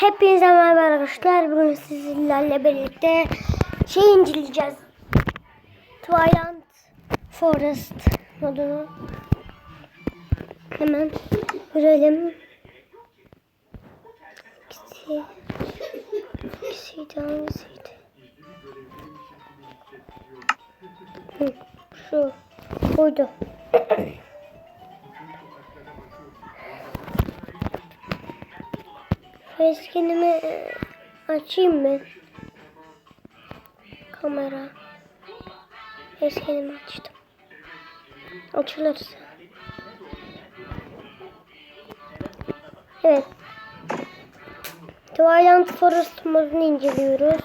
Hepinize merhaba arkadaşlar. Bugün sizlerle birlikte şey inceleyeceğiz. Twilight Forest modunu. Hemen görelim. İkisi, ikisiydi hangisiydi? Şu buydu. Facecam'imi e, açayım mı? Kamera. Facecam'imi açtım. Açılırsa. Evet. Twilight Forest modunu inceliyoruz.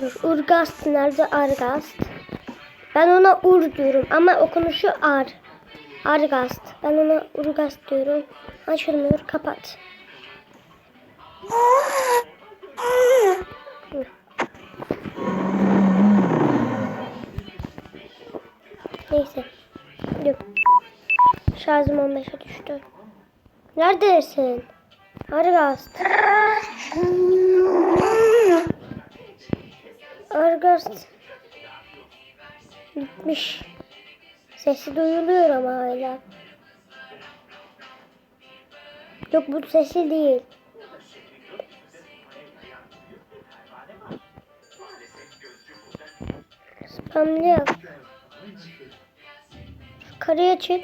Dur, Urgast nerede? Argast. Ben ona Ur diyorum ama okunuşu Ar. Argast. Ben ona Urgast diyorum. Açılmıyor. Kapat. Neyse. Dur. Şarjım 15'e düştü. Neredesin? Argast. Argast. Gitmiş. Sesi duyuluyor ama hala. Yok bu sesi değil. Spamlı yap. Karaya çık.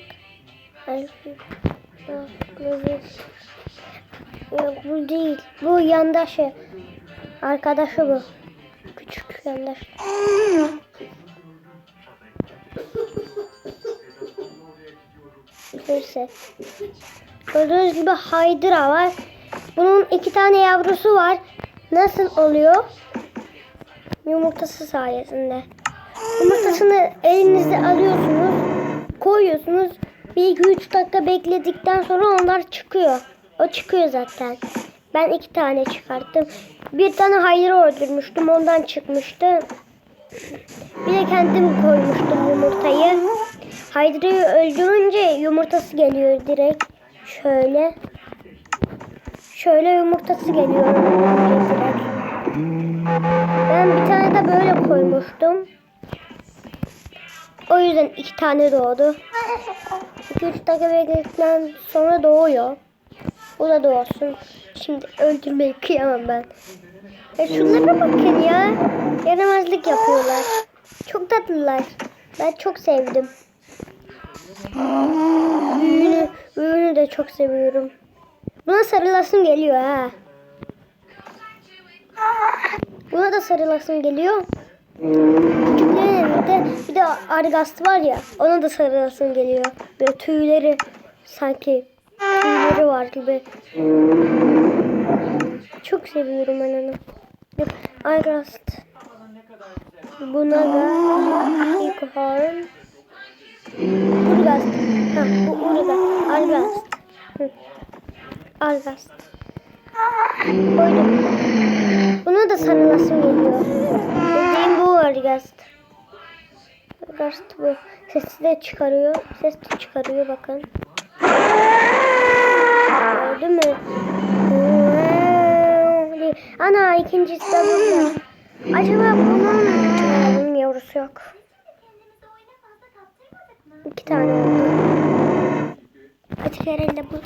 Yok, bu değil. Bu yandaşı. Arkadaşı bu. Küçük yandaş. Neyse. Gördüğünüz gibi Hydra var. Bunun iki tane yavrusu var. Nasıl oluyor? Yumurtası sayesinde. Yumurtasını elinizde alıyorsunuz. Koyuyorsunuz. Bir iki üç dakika bekledikten sonra onlar çıkıyor. O çıkıyor zaten. Ben iki tane çıkarttım. Bir tane Hydra öldürmüştüm. Ondan çıkmıştı. Bir de kendim koymuştum yumurtayı. Hydra'yı öldürünce yumurtası geliyor direkt. Şöyle. Şöyle yumurtası geliyor direkt. Ben bir tane de böyle koymuştum. O yüzden iki tane doğdu. 2-3 dakika bekledikten sonra doğuyor. O da doğsun. Şimdi öldürmeyi kıyamam ben. Ya şunlara bakın ya. Yaramazlık yapıyorlar. Çok tatlılar. Ben çok sevdim. Büyüğünü, büyüğünü de çok seviyorum. Buna sarılasım geliyor ha. Buna da sarılasım geliyor. Bir de argast var ya ona da sarılasım geliyor. Böyle tüyleri sanki tüyleri var gibi. Çok seviyorum ben onu. Argast. Buna da ilkbahar. Urgast. Ha, bu Urgast. Argast. Hı. Argast. Koydum. Buna da sarılasım geliyor. Dediğim bu Argast. Argast bu. Sesi de çıkarıyor. Ses de çıkarıyor bakın. Gördün mü? Ana ikincisi de burada. Acaba bunun, yavrusu yok. İki tane oldu. Hadi herhalde bu.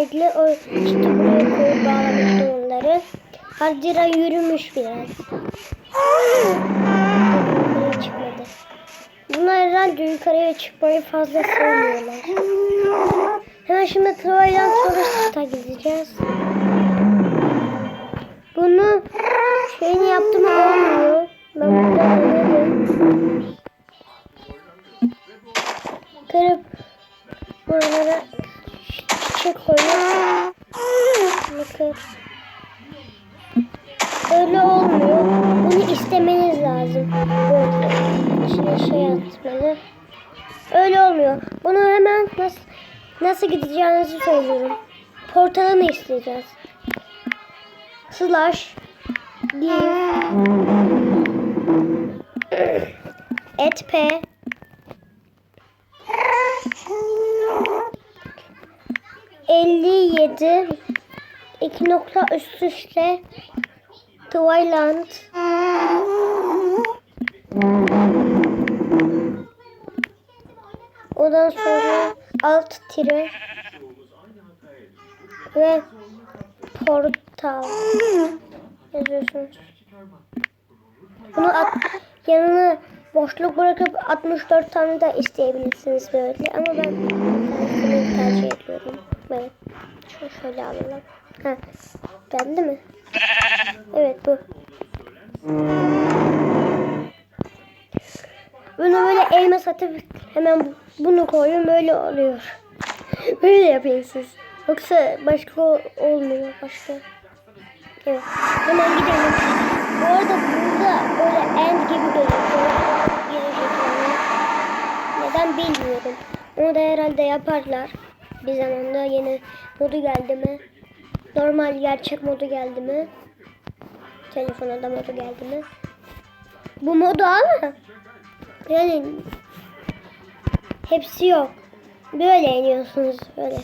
Buzdaydı. O işte buraya koyup bağlamıştı onları. Haydra yürümüş biraz. Yukarıya çıkmadı. Bunlar herhalde yukarıya çıkmayı fazla sevmiyorlar. Hemen şimdi Twilight Forest'a gideceğiz. Bunu şeyini yaptım olmuyor. Ben burada denedim. Kırıp buralara çiçek koyup. Öyle olmuyor. Bunu lazım. Böyle içine şey atmalı. Öyle olmuyor. Bunu hemen nasıl nasıl gideceğinizi söylüyorum. Portala ne isteyeceğiz? Slash give et p elli yedi. İki nokta üst üste. Twilight. Ondan sonra alt tire. Ve portal. Yazıyorsunuz. Bunu at, yanına boşluk bırakıp 64 tane de isteyebilirsiniz böyle. Ama ben şöyle alalım. Ha, geldi mi? Evet bu. Bunu böyle elma satıp hemen bunu koyun böyle oluyor. Böyle yapayım siz. Yoksa başka ol- olmuyor başka. Evet. Hemen gidelim. Bu arada burada böyle end gibi gözüküyor. Neden bilmiyorum. Onu da herhalde yaparlar. Bir zamanda yeni modu geldi mi? Normal gerçek modu geldi mi? Telefona da modu geldi mi? Bu modu ama yani hepsi yok. Böyle iniyorsunuz böyle.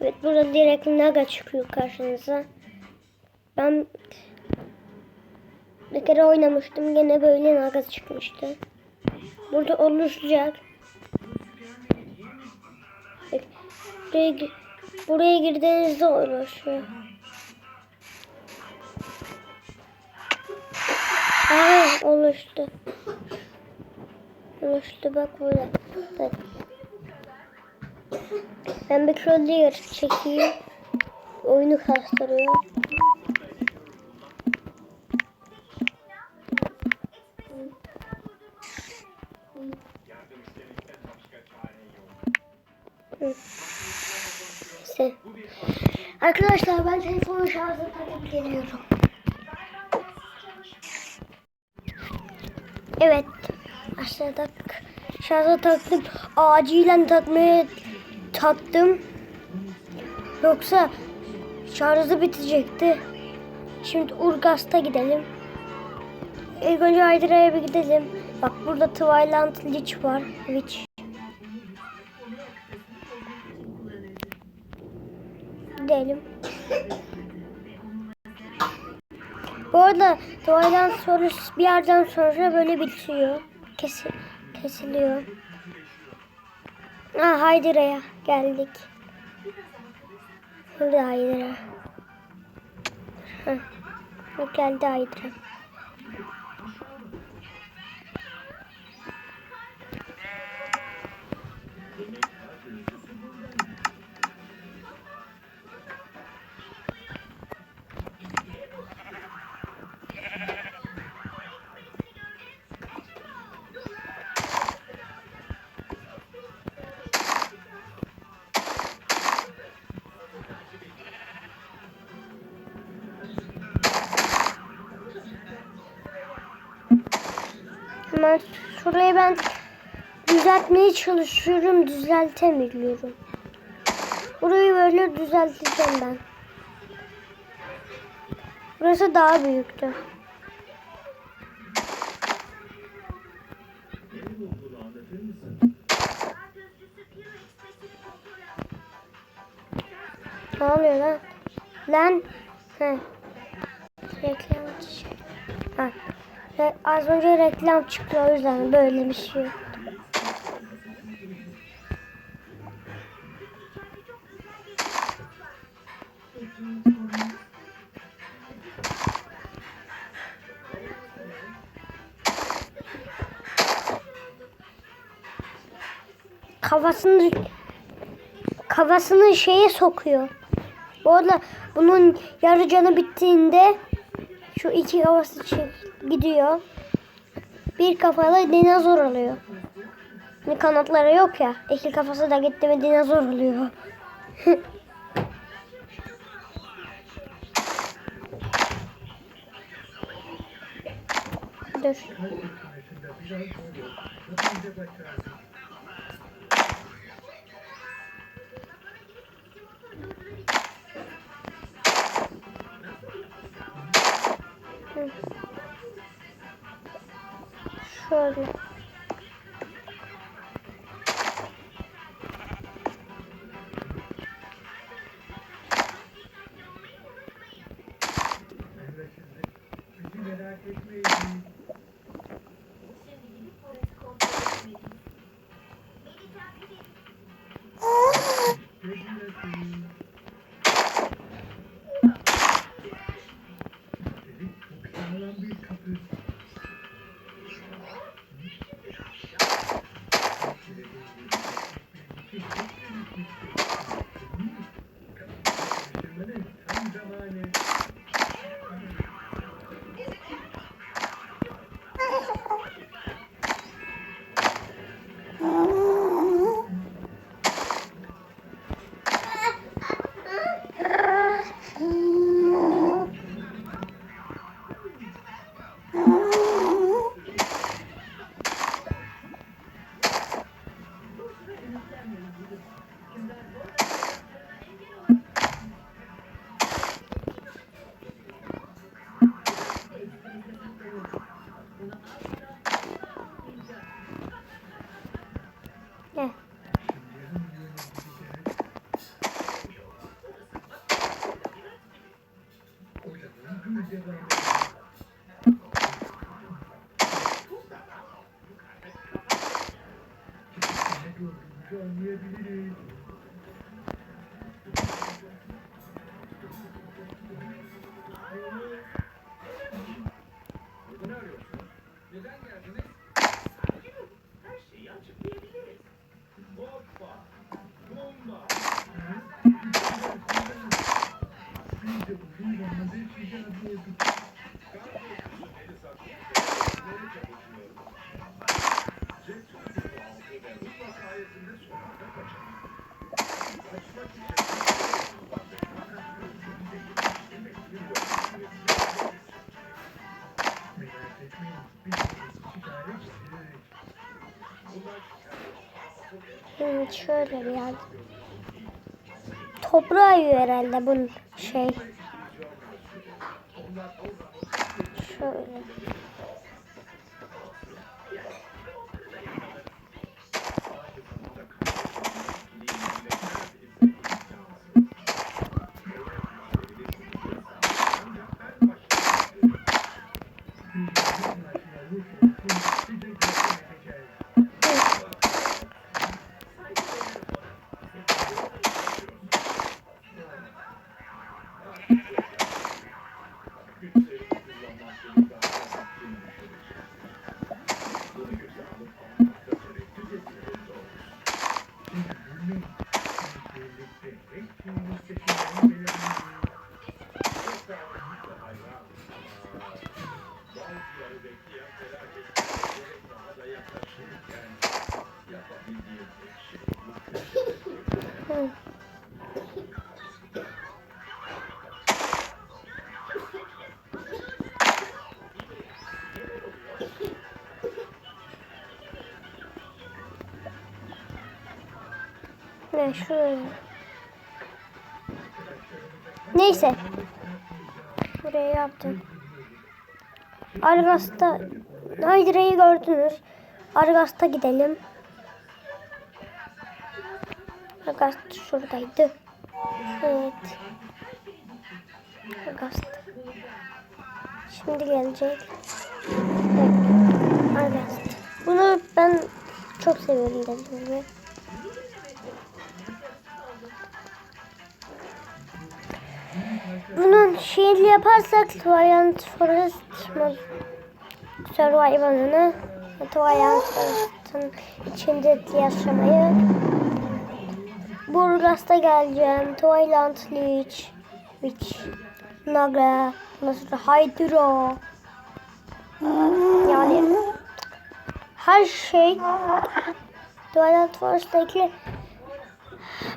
Evet burada direkt naga çıkıyor karşınıza. Ben bir kere oynamıştım gene böyle naga çıkmıştı. Burada oluşacak. Buraya, buraya girdiğinizde oluşuyor. Aa oluştu. Oluştu bak burada. Ben bir clear çekeyim. Oyunu kastırıyor. İşte. Arkadaşlar ben telefonu şarja takıp geliyorum. Evet. Aşağıda şarja taktım. Acilen takmaya taktım. Yoksa şarjı bitecekti. Şimdi Urgast'a gidelim. İlk önce Hydra'ya bir gidelim. Bak burada Twilight Lich var. Witch. Twilight sonra bir yerden sonra böyle bitiyor. Kesil, kesiliyor. Ha Hydra'ya geldik. Burada. Heh. Bak geldi Hydra. Hemen şurayı ben düzeltmeye çalışıyorum. Düzeltemiyorum. Burayı böyle düzelteceğim ben. Burası daha büyüktü. Ne oluyor lan? Lan. He. Reklam. Ha. Re- az önce reklam çıktı o yüzden böyle bir şey yok. Kafasını kafasını şeye sokuyor. Bu arada bunun yarı canı bittiğinde şu iki kafası çık- gidiyor. Bir kafalı dinozor oluyor. Hani kanatları yok ya. İki kafası da gitti mi dinozor oluyor. Dur. Şöyle. Tam zamanı. Hı, şöyle bir yer. Toprağa yiyor herhalde bunun şey. Şöyle. Ne şöyle. Neyse. Buraya yaptım. Argos'ta Hydra'yı gördünüz. Argos'ta gidelim. Argos şuradaydı. Evet. Argos. Şimdi gelecek. Evet. Argos. Bunu ben çok seviyorum dediğim şeyli yaparsak Twilight Forest mı? Survival'ını Twilight Forest'ın içinde yaşamayı Burgas'ta geleceğim. Twilight Leech Witch Naga Nasıl Hydra Yani her şey Twilight Forest'taki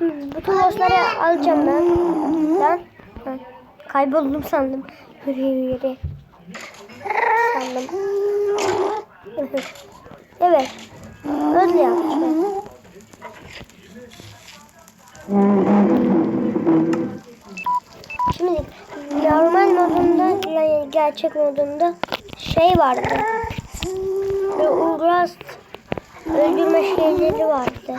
bütün bossları alacağım ben. Ben Ha, kayboldum sandım. Yürü yürü. Sandım. Evet. Öyle yapacağım. Şimdi normal modunda yani gerçek modunda şey vardı. Ve Uğraz öldürme şeyleri vardı.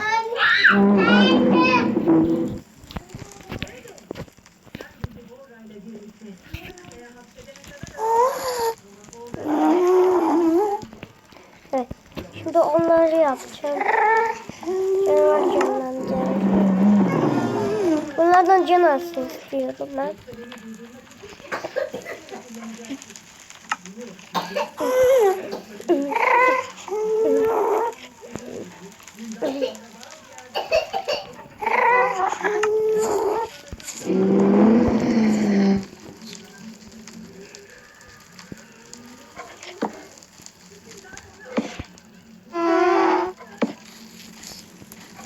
Evet. Şimdi onları yapacağım. Canavar canlandıracağım. Bunlardan can alsın istiyorum ben.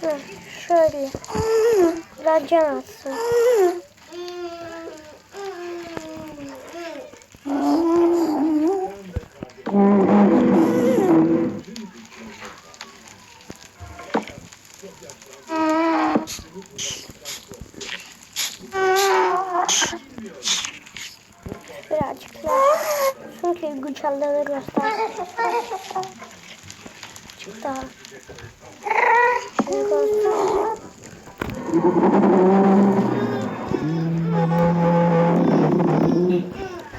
Hı, şöyle. Biraz can alsın. Birazcık daha. Çünkü güç alır göstersin.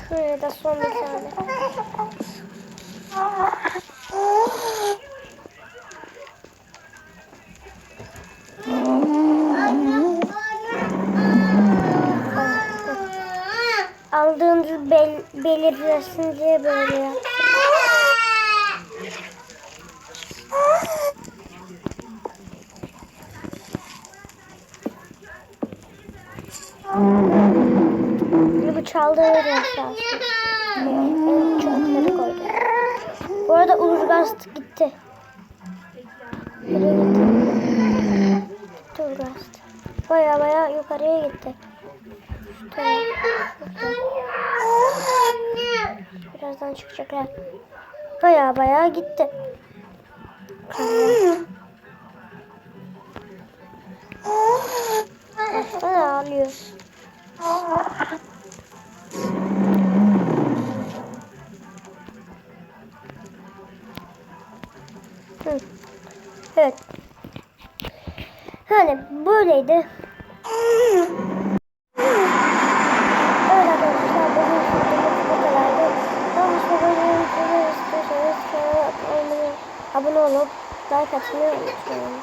Şuraya da bel belirlesin diye böyle yaptım. Çaldığı. En çokları koydum. Bu arada Ulgast gitti. Nereye gitti? Gitti Ulgast. Baya baya yukarıya gitti. Şu taraf, şuradan. Birazdan çıkacaklar. Baya baya gitti. Baksana ağlıyor. Evet. Hani böyleydi. Abone, olup like atmayı unutmayın.